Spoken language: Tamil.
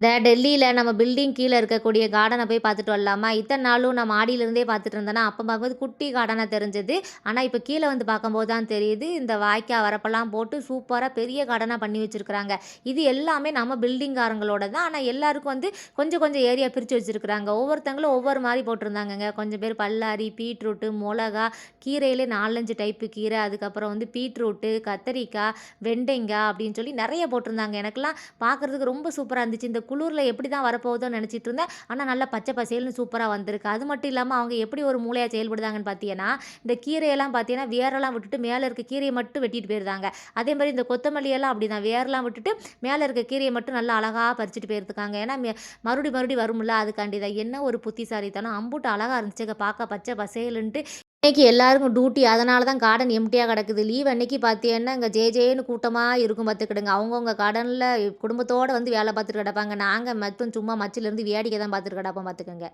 இந்த டெல்லியில் நம்ம பில்டிங் கீழே இருக்கக்கூடிய கார்டனை போய் பார்த்துட்டு வரலாமா? இத்தனை நாளும் நான் மாடியிலேருந்தே பார்த்துட்டு இருந்தேன்னா அப்போ பார்க்கும்போது குட்டி கார்டனாக தெரிஞ்சது. ஆனால் இப்போ கீழே வந்து பார்க்கும்போது தான் தெரியுது. இந்த வாய்க்கால் வரப்பெல்லாம் போட்டு சூப்பராக பெரிய கார்டனாக பண்ணி வச்சுருக்குறாங்க. இது எல்லாமே நம்ம பில்டிங்காரங்களோட தான். ஆனால் எல்லாருக்கும் வந்து கொஞ்சம் கொஞ்சம் ஏரியா பிரித்து வச்சுருக்குறாங்க. ஒவ்வொருத்தங்களும் ஒவ்வொரு மாதிரி போட்டிருந்தாங்கங்க. கொஞ்சம் பேர் பல்லாரி பீட்ரூட்டு மிளகா கீரையிலே நாலஞ்சு டைப்பு கீரை அதுக்கப்புறம் வந்து பீட்ரூட்டு கத்தரிக்காய் வெண்டைங்காய் அப்படின்னு சொல்லி நிறைய போட்டிருந்தாங்க. எனக்கெல்லாம் பார்க்குறதுக்கு ரொம்ப சூப்பராக இருந்துச்சு. இந்த குளிரில் எப்படி தான் வரப்போகுதோன்னு நினச்சிட்டு இருந்தேன். ஆனால் நல்லா பச்சை பசேல்னு சூப்பராக வந்திருக்கு. அது மட்டும் இல்லாமல் அவங்க எப்படி ஒரு மூளையாக செயல்படுதாங்கன்னு பார்த்தீங்கன்னா இந்த கீரையெல்லாம் பார்த்தீங்கன்னா வேரெல்லாம் விட்டுட்டு மேலே இருக்க கீரையை மட்டும் வெட்டிட்டு போயிருந்தாங்க. அதே மாதிரி இந்த கொத்தமல்லியெல்லாம் அப்படி தான் வேரெல்லாம் விட்டுட்டு மேலே இருக்க கீரையை மட்டும் நல்லா அழகாக பறிச்சுட்டு போயிருக்காங்க. ஏன்னா மே- மறுபடி மறுபடி வரும்ல அதுக்காண்டி தான் என்ன ஒரு புத்திசாலித்தனம். அம்புட்டு அழகாக இருந்துச்சுங்க. பார்க்க பச்சை பசேலுன்ட்டு. இன்னைக்கு எல்லாருக்கும் டியூட்டி அதனால தான் கார்டன் எம்டியாக கிடக்குது. லீவ் அன்னைக்கு பார்த்தீங்கன்னா இங்கே ஜே ஜேன்னு கூட்டமாக இருக்கும் பார்த்துக்கிடுங்க அவங்கவுங்க கார்டனில் குடும்பத்தோடு வந்து வேலை பார்த்துட்டு கிடப்பாங்க. நாங்கள் மட்டும் சும்மா மச்சிலேருந்து வேடிக்கை தான் பார்த்துட்டு கிடப்போம் பார்த்துக்கோங்க